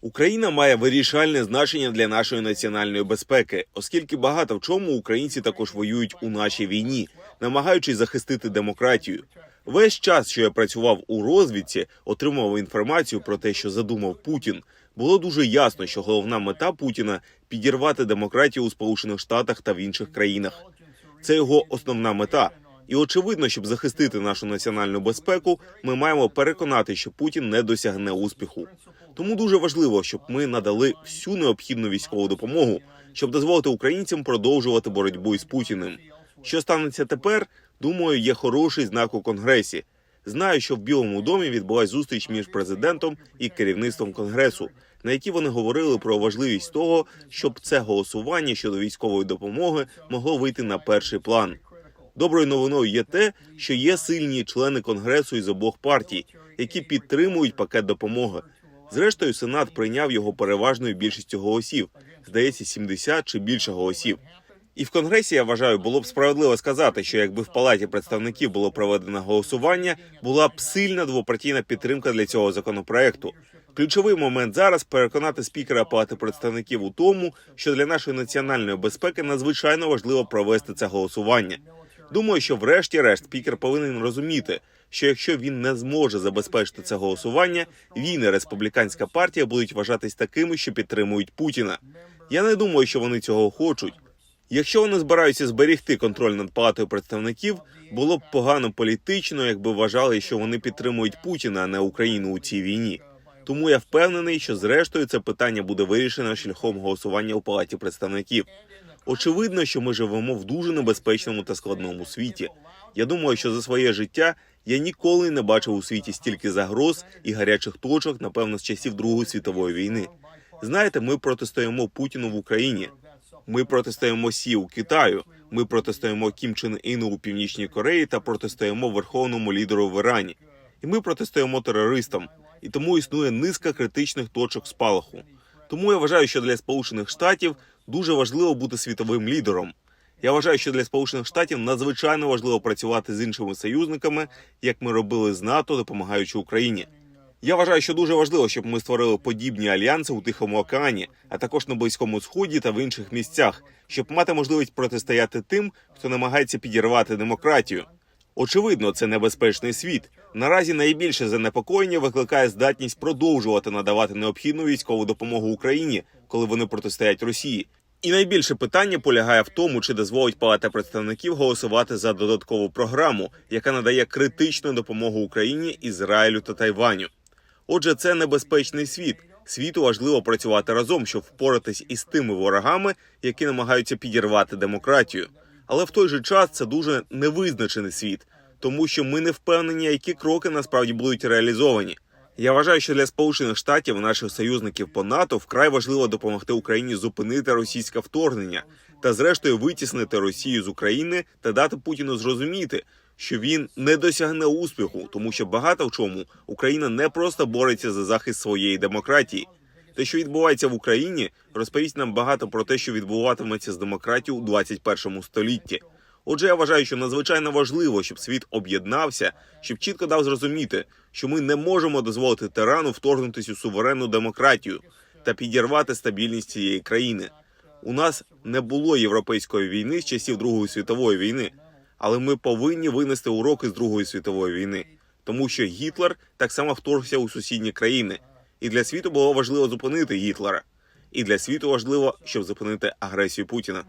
Україна має вирішальне значення для нашої національної безпеки, оскільки багато в чому українці також воюють у нашій війні, намагаючись захистити демократію. Весь час, що я працював у розвідці, отримував інформацію про те, що задумав Путін. Було дуже ясно, що головна мета Путіна підірвати демократію у Сполучених Штатах та в інших країнах. Це його основна мета. І очевидно, щоб захистити нашу національну безпеку, ми маємо переконати, що Путін не досягне успіху. Тому дуже важливо, щоб ми надали всю необхідну військову допомогу, щоб дозволити українцям продовжувати боротьбу із Путіним. Що станеться тепер? Думаю, є хороший знак у конгресі. Знаю, що в Білому домі відбулась зустріч між президентом і керівництвом конгресу, на якій вони говорили про важливість того, щоб це голосування щодо військової допомоги могло вийти на перший план. Доброю новиною є те, що є сильні члени конгресу із обох партій, які підтримують пакет допомоги. Зрештою, сенат прийняв його переважною більшістю голосів, здається, 70 чи більше голосів. І в конгресі я вважаю, було б справедливо сказати, що якби в палаті представників було проведено голосування, була б сильна двопартійна підтримка для цього законопроекту. Ключовий момент зараз переконати спікера палати представників у тому, що для нашої національної безпеки надзвичайно важливо провести це голосування. Думаю, що врешті-решт спікер повинен розуміти, що якщо він не зможе забезпечити це голосування, він і республіканська партія будуть вважатись такими, що підтримують Путіна. Я не думаю, що вони цього хочуть. Якщо вони збираються зберігти контроль над палатою представників, було б погано політично, якби вважали, що вони підтримують Путіна, а не Україну у цій війні. Тому я впевнений, що зрештою це питання буде вирішено шляхом голосування у палаті представників. Очевидно, що ми живемо в дуже небезпечному та складному світі. Я думаю, що за своє життя я ніколи не бачив у світі стільки загроз і гарячих точок, напевно, з часів Другої світової війни. Знаєте, ми протистоїмо Путіну в Україні. Ми протистоїмо Сі у Китаю. Ми протистоїмо Кім Чен Іну у Північній Кореї та протистоїмо верховному лідеру в Ірані. І ми протистоїмо терористам. І тому існує низка критичних точок спалаху. Тому я вважаю, що для Сполучених Штатів дуже важливо бути світовим лідером. Я вважаю, що для Сполучених Штатів надзвичайно важливо працювати з іншими союзниками, як ми робили з НАТО, допомагаючи Україні. Я вважаю, що дуже важливо, щоб ми створили подібні альянси у Тихому океані, а також на Близькому Сході та в інших місцях, щоб мати можливість протистояти тим, хто намагається підірвати демократію. Очевидно, це небезпечний світ. Наразі найбільше занепокоєння викликає здатність продовжувати надавати необхідну військову допомогу Україні, коли вони протистоять Росії. І найбільше питання полягає в тому, чи дозволить Палата представників голосувати за додаткову програму, яка надає критичну допомогу Україні, Ізраїлю та Тайваню. Отже, це небезпечний світ. Світу важливо працювати разом, щоб впоратись із тими ворогами, які намагаються підірвати демократію. Але в той же час це дуже невизначений світ, тому що ми не впевнені, які кроки насправді будуть реалізовані. Я вважаю, що для Сполучених Штатів наших союзників по НАТО вкрай важливо допомогти Україні зупинити російське вторгнення та, зрештою, витіснити Росію з України та дати Путіну зрозуміти, що він не досягне успіху, тому що багато в чому Україна не просто бореться за захист своєї демократії. Те, що відбувається в Україні, розповість нам багато про те, що відбуватиметься з демократією у 21 столітті. Отже, я вважаю, що надзвичайно важливо, щоб світ об'єднався, щоб чітко дав зрозуміти, що ми не можемо дозволити тирану вторгнутись у суверенну демократію та підірвати стабільність цієї країни. У нас не було європейської війни з часів Другої світової війни, але ми повинні винести уроки з Другої світової війни, тому що Гітлер так само вторгся у сусідні країни, і для світу було важливо зупинити Гітлера, і для світу важливо, щоб зупинити агресію Путіна.